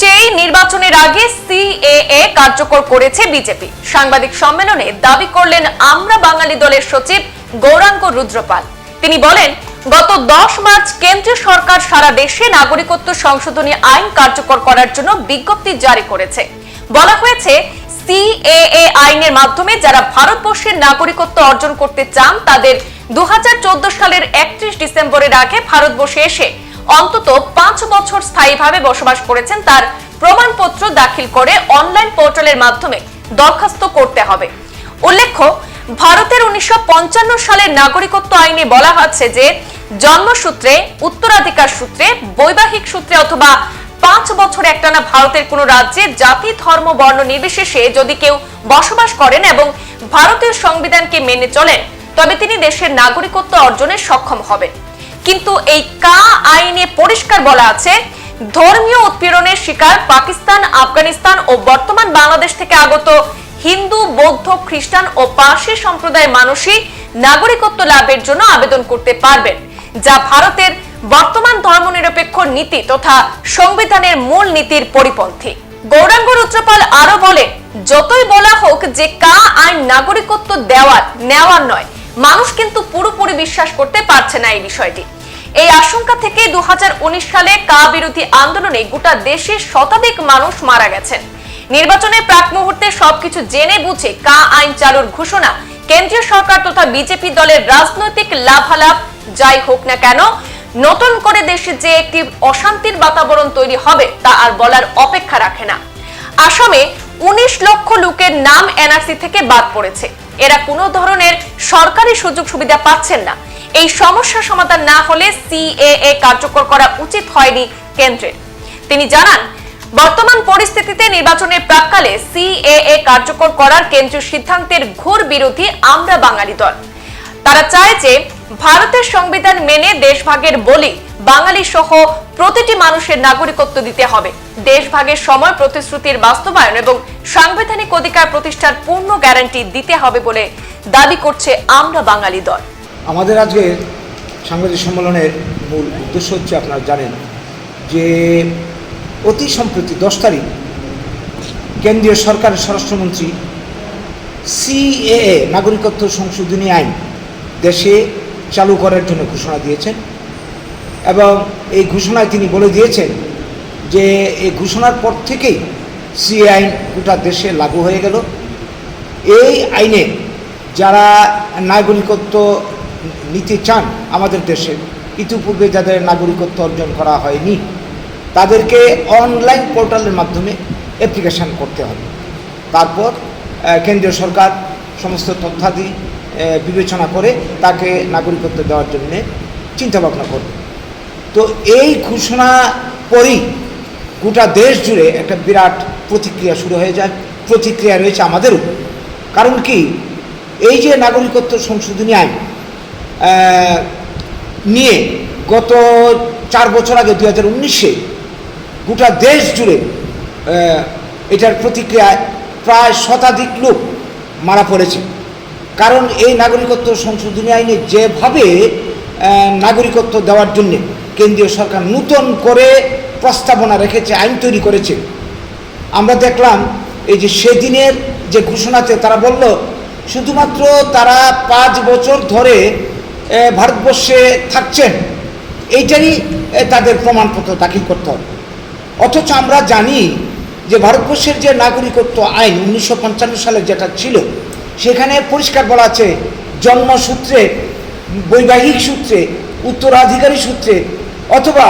চেয়ে নির্বাচনের আগে সিএএ কার্যকর করেছে বিজেপি। সাংবাদিক সম্মেলনে দাবি করলেন আমরা বাঙালি দলের সচিব গৌরাঙ্গ রুদ্রপাল। তিনি বলেন, গত দশ মার্চ কেন্দ্রীয় সরকার সারা দেশে নাগরিকত্ব সংশোধনী আইন কার্যকর করার জন্য বিজ্ঞপ্তি জারি করেছে। বলা হয়েছে, সিএএ আইনের মাধ্যমে যারা ভারতবর্ষের নাগরিকত্ব অর্জন করতে চান, তাদের দু হাজার চোদ্দ সালের একত্রিশ ডিসেম্বরের আগে ভারতবর্ষে এসে অন্তত পাঁচ বছর স্থায়ীভাবে বসবাস করেছেন তার প্রমাণপত্র দাখিল করে অনলাইন পোর্টালের মাধ্যমে দরখাস্ত করতে হবে। উল্লেখ্য, ভারতের উনিশশো পঞ্চান্ন সালের নাগরিকত্ব আইনে বলা হচ্ছে যে, জন্মসূত্রে, উত্তরাধিকার সূত্রে, বৈবাহিক সূত্রে অথবা পাঁচ বছর একটানা ভারতের কোন রাজ্যে জাতি, ধর্ম, বর্ণ নির্বিশেষে যদি কেউ বসবাস করেন এবং ভারতীয় সংবিধানকে মেনে চলেন, তবে তিনি দেশের নাগরিকত্ব অর্জনে সক্ষম হবেন। কিন্তু এই কা আইনে পরিষ্কার বলা আছে, ধর্মীয় উৎপীড়নের শিকার পাকিস্তান, আফগানিস্তান ও বর্তমান বাংলাদেশ থেকে আগত হিন্দু, বৌদ্ধ, খ্রিস্টান ও পার্সি সম্প্রদায়ের মানুষই নাগরিকত্ব লাভের জন্য আবেদন করতে পারবেন, যা ভারতের বর্তমান ধর্মনিরপেক্ষ নীতি তথা সংবিধানের মূল নীতির পরিপন্থী। গৌরাঙ্গ রুদ্রপাল আরও বলেন, যতই বলা হোক যে কা আইন নাগরিকত্ব দেওয়ার, নেওয়ার নয়, মানুষ কিন্তু পুরোপুরি বিশ্বাস করতে পারছে না এই বিষয়টি। এই আশঙ্কা থেকে দুহাজার উনিশ সালে কা বিরোধী আন্দোলনে গোটা দেশে শতাধিক মানুষ মারা গেছেন। নির্বাচনের প্রাক মুহূর্তে সবকিছু জেনে বুঝে কা আইন চালুর ঘোষণা কেন্দ্রীয় সরকার তথা বিজেপি দলের রাজনৈতিক লাভালাভ যাই হোক না কেন, নতুন করে দেশে যে একটি অশান্তির বাতাবরণ তৈরি হবে তা আর বলার অপেক্ষা রাখে না। আসামে উনিশ লক্ষ লোকের নাম এনআরসি থেকে বাদ পড়েছে। এরা কোনো ধরনের সরকারি সুযোগ সুবিধা পাচ্ছেন না। এই সমস্যা সমাধান না হলে সিএএ কার্যকর করা উচিত হয়নি কেন্দ্রের তিনি জানান, বর্তমান পরিস্থিতিতে নির্বাচনের প্রাককালে সিএএ কার্যকর করার কেন্দ্রীয় সিদ্ধান্তের ঘোর বিরোধী আমরা বাঙালি দল। তারা চায় যে ভারতের সংবিধান মেনে দেশভাগের বলি বাঙালি সহ প্রতিটি মানুষের নাগরিকত্ব দিতে হবে। দেশভাগের সময় প্রতিশ্রুতির বাস্তবায়ন এবং সাংবিধানিক অধিকার প্রতিষ্ঠার পূর্ণ গ্যারান্টি দিতে হবে বলে দাবি করছে আমরা বাঙালি দল। আমাদের আজকে সাংবাদিক সম্মেলনের মূল উদ্দেশ্য হচ্ছে আপনারা জানেন যে অতি সম্প্রতি দশ তারিখ কেন্দ্রীয় সরকারের স্বরাষ্ট্রমন্ত্রী সিএএ, নাগরিকত্ব সংশোধনী আইন, দেশে চালু করার জন্য ঘোষণা দিয়েছেন এবং এই ঘোষণায় তিনি বলে দিয়েছেন যে এই ঘোষণার পর থেকেই সিএ আইন গোটা দেশে লাগু হয়ে গেল। এই আইনে যারা নাগরিকত্ব নিতে চান আমাদের দেশে। ইতিপূর্বে যাদের নাগরিকত্ব অর্জন করা হয়নি, তাদেরকে অনলাইন পোর্টালের মাধ্যমে অ্যাপ্লিকেশান করতে হবে। তারপর কেন্দ্রীয় সরকার সমস্ত তথ্যাদি বিবেচনা করে তাকে নাগরিকত্ব দেওয়ার জন্য চিন্তাভাবনা করবে। তো এই ঘোষণা পরই গোটা দেশ জুড়ে একটা বিরাট প্রতিক্রিয়া শুরু হয়ে যায়, প্রতিক্রিয়া রয়েছে আমাদেরও কারণ কি? এই যে নাগরিকত্ব সংশোধনী আইন নিয়ে গত চার বছর আগে দু হাজার উনিশে গোটা দেশ জুড়ে এটার প্রতিক্রিয়ায় প্রায় শতাধিক লোক মারা পড়েছে। কারণ এই নাগরিকত্ব সংশোধনী আইনে যেভাবে নাগরিকত্ব দেওয়ার জন্য কেন্দ্রীয় সরকার নূতন করে প্রস্তাবনা রেখেছে, আইন তৈরি করেছে, আমরা দেখলাম এই যে সেদিনের যে ঘোষণাতে তারা বলল, শুধুমাত্র তারা পাঁচ বছর ধরে ভারতবর্ষে থাকছেন, এইটারই তাদের প্রমাণপত্র দাখিল করতে হবে। অথচ আমরা জানি যে ভারতবর্ষের যে নাগরিকত্ব আইন উনিশশো পঞ্চান্ন সালে যেটা ছিল, সেখানে পরিষ্কার বলা আছে জন্মসূত্রে বৈবাহিক সূত্রে, উত্তরাধিকারী সূত্রে, অথবা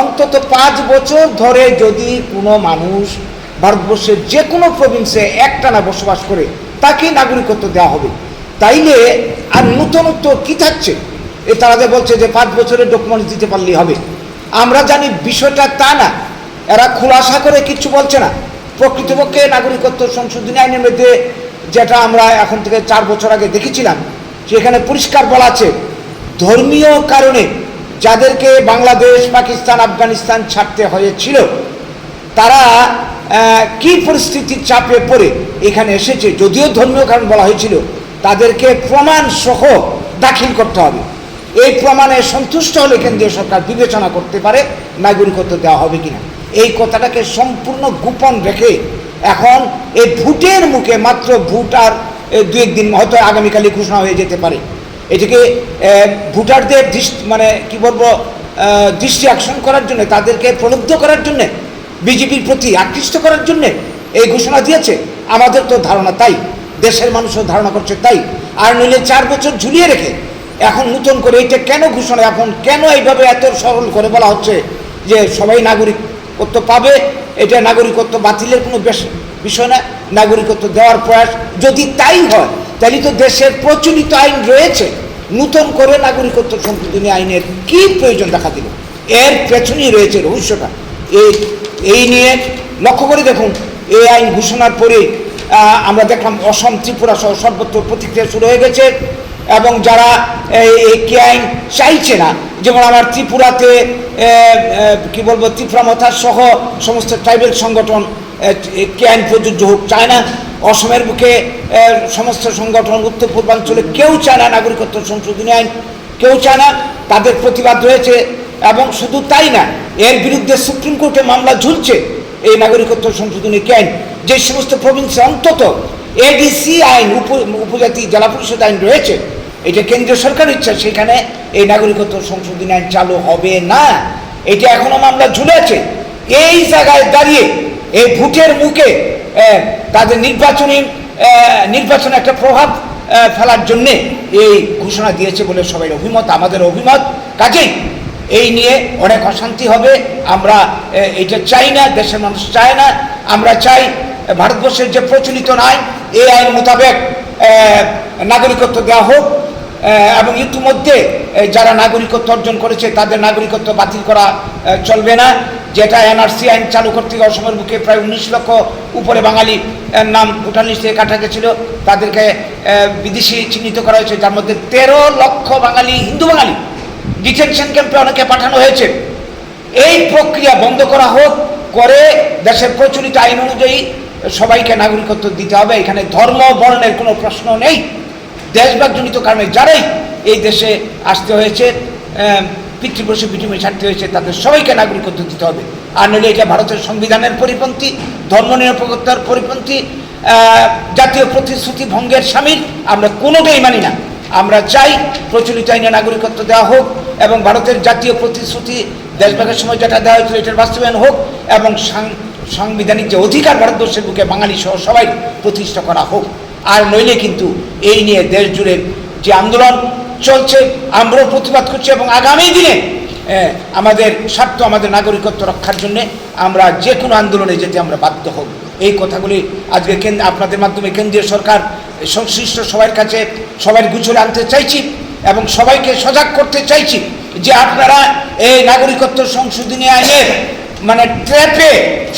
অন্তত পাঁচ বছর ধরে যদি কোনো মানুষ ভারতবর্ষের যে কোনো প্রভিন্সে একটানা বসবাস করে তাকে নাগরিকত্ব দেওয়া হবে। তাইলে আর নূতনত্ব কি থাকছে? এ তারা যে বলছে যে পাঁচ বছরের ডকুমেন্টস দিতে পারলেই হবে। আমরা জানি বিষয়টা তা না। এরা খোলাসা করে কিচ্ছু বলছে না। প্রকৃতপক্ষে নাগরিকত্ব সংশোধনী আইনের মধ্যে যেটা আমরা এখন থেকে চার বছর আগে দেখেছিলাম, সেখানে পরিষ্কার বলা আছে, ধর্মীয় কারণে যাদেরকে বাংলাদেশ, পাকিস্তান, আফগানিস্তান ছাড়তে হয়েছিল, তারা কি পরিস্থিতির চাপে পড়ে এখানে এসেছে? যদিও ধর্মীয় কারণ বলা হয়েছিল তাদেরকে প্রমাণ সহ দাখিল করতে হবে। এই প্রমাণে সন্তুষ্ট হলে কেন্দ্রীয় সরকার বিবেচনা করতে পারে নাগরিকত্ব দেওয়া হবে কিনা। এই কথাটাকে সম্পূর্ণ গোপন রেখে এখন এই ভোটের মুখে মাত্র ভোট আর দু একদিন হয়তো আগামীকালই ঘোষণা হয়ে যেতে পারে। এটিকে ভোটারদের দৃষ্টি মানে কি বলব দৃষ্টি আকর্ষণ করার জন্য, তাদেরকে প্রলুব্ধ করার জন্য, বিজেপির প্রতি আকৃষ্ট করার জন্য এই ঘোষণা দিয়েছে। আমাদের তো ধারণা তাই। দেশের মানুষও ধারণা করছে তাই। আর নইলে চার বছর ঝুলিয়ে রেখে এখন নতুন করে এটা কেন ঘোষণা, এখন কেন এইভাবে এত সরল করে বলা হচ্ছে যে সবাই নাগরিকত্ব পাবে? এটা নাগরিকত্ব বাতিলের কোনো বিষয় না, নাগরিকত্ব দেওয়ার প্রয়াস। যদি তাই হয়, তাহলে তো দেশের প্রচলিত আইন রয়েছে। নতুন করে নাগরিকত্ব সংশোধনী আইনের কি প্রয়োজন দেখা দিল? এর পেছনেই রয়েছে রহস্যটা। এই এই নিয়ে লক্ষ্য করে দেখুন, এই আইন ঘোষণার পরে আমরা দেখলাম অসম ত্রিপুরা সহ সর্বত্র প্রতিক্রিয়া শুরু হয়ে গেছে এবং যারা এই কে আইন চাইছে না যেমন আমার ত্রিপুরাতে কি বলব ত্রিপুরা মথা সহ সমস্ত ট্রাইবেল সংগঠন কে আইন প্রযোজ্য হোক চায় না। অসমের এ, সমস্ত সংগঠন উত্তর পূর্বাঞ্চলে কেউ চায় না নাগরিকত্ব সংশোধনী আইন কেউ চায় না তাদের প্রতিবাদ রয়েছে এবং শুধু তাই না এর বিরুদ্ধে সুপ্রিম কোর্টে মামলা ঝুলছে এই নাগরিকত্ব সংশোধনী কে আইন যে সমস্ত প্রভিন্সে অন্তত এডিসি আইন, উপ- উপজাতি জেলা পরিষদ আইন রয়েছে, এটা কেন্দ্রীয় সরকার ইচ্ছা, সেখানে এই নাগরিকত্ব সংশোধনী আইন চালু হবে না। এটা এখনও মামলা ঝুলে আছে। এই জায়গায় দাঁড়িয়ে, এই ভোটের মুখে তাদের নির্বাচনী নির্বাচনে একটা প্রভাব ফেলার জন্যে এই ঘোষণা দিয়েছে বলে সবাই অভিমত, আমাদের অভিমত। কাজেই এই নিয়ে অনেক অশান্তি হবে। আমরা এটা চাই না, দেশের মানুষ চায় না। আমরা চাই ভারতবর্ষের যে প্রচলিত আইন এই আইন মোতাবেক নাগরিকত্ব দেওয়া হোক এবং ইতিমধ্যে যারা নাগরিকত্ব অর্জন করেছে, তাদের নাগরিকত্ব বাতিল করা চলবে না। যেটা এনআরসি আইন চালু করতে অসমের বুকে প্রায় উনিশ লক্ষ উপরে বাঙালি নাম ভুটান লিস্টে কাটা গেছিল। তাদেরকে বিদেশি চিহ্নিত করা হয়েছে। যার মধ্যে তেরো লক্ষ বাঙালি, হিন্দু বাঙালি ডিটেনশন ক্যাম্পে অনেকে পাঠানো হয়েছে। এই প্রক্রিয়া বন্ধ করা হোক, করে দেশের প্রচলিত আইন অনুযায়ী সবাইকে নাগরিকত্ব দিতে হবে। এখানে ধর্ম বর্ণের কোনো প্রশ্ন নেই। দেশভাগজনিত কারণে যারাই এই দেশে আসতে হয়েছে পিতৃপুরুষে পিঠুমে ছাড়তে হয়েছে, তাদের সবাইকে নাগরিকত্ব দিতে হবে। আর নইলে এটা ভারতের সংবিধানের পরিপন্থী, ধর্মনিরপেক্ষতার পরিপন্থী জাতীয় প্রতিশ্রুতি ভঙ্গের সামিল আমরা কোনোটাই মানি না। আমরা চাই প্রচলিত আইনে নাগরিকত্ব দেওয়া হোক এবং ভারতের জাতীয় প্রতিশ্রুতি দেশভাগের সময় যেটা দেওয়া হয়েছিল এটার বাস্তবায়ন হোক এবং সাংবিধানিক যে অধিকার ভারতবর্ষের বুকে বাঙালি সহ সবাই প্রতিষ্ঠা করা হোক। আর নইলে কিন্তু এই নিয়ে দেশ জুড়ে যে আন্দোলন চলছে, আমরাও প্রতিবাদ করছি এবং আগামী দিনে আমাদের স্বার্থ, আমাদের নাগরিকত্ব রক্ষার জন্য আমরা যে কোনো আন্দোলনে যেতে আমরা বাধ্য হব। এই কথাগুলি আজকে কেন্দ্র আপনাদের মাধ্যমে কেন্দ্রীয় সরকার, সংশ্লিষ্ট সবার কাছে সবাই গুছলে আনতে চাইছি এবং সবাইকে সজাগ করতে চাইছি যে আপনারা এই নাগরিকত্ব সংশোধনী আইনের মানে ট্র্যাপে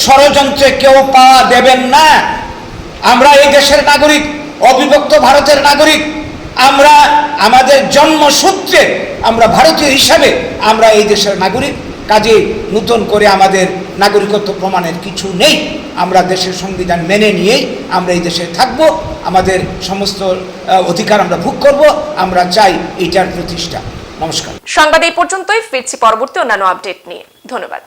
ষড়যন্ত্রে কেউ পাওয়া দেবেন না। আমরা এই দেশের নাগরিক, অবিভক্ত ভারতের নাগরিক। আমরা আমাদের জন্মসূত্রে আমরা ভারতীয় হিসাবে আমরা এই দেশের নাগরিক। কাজে নতুন করে আমাদের নাগরিকত্ব প্রমাণের কিছু নেই। আমরা দেশের সংবিধান মেনে নিয়েই আমরা এই দেশে থাকব। আমাদের সমস্ত অধিকার আমরা ভোগ করব। আমরা চাই এইটার প্রতিষ্ঠা। নমস্কার। সংবাদ এই পর্যন্তই। ফিরছি পরবর্তী অন্যান্য আপডেট নিয়ে। ধন্যবাদ।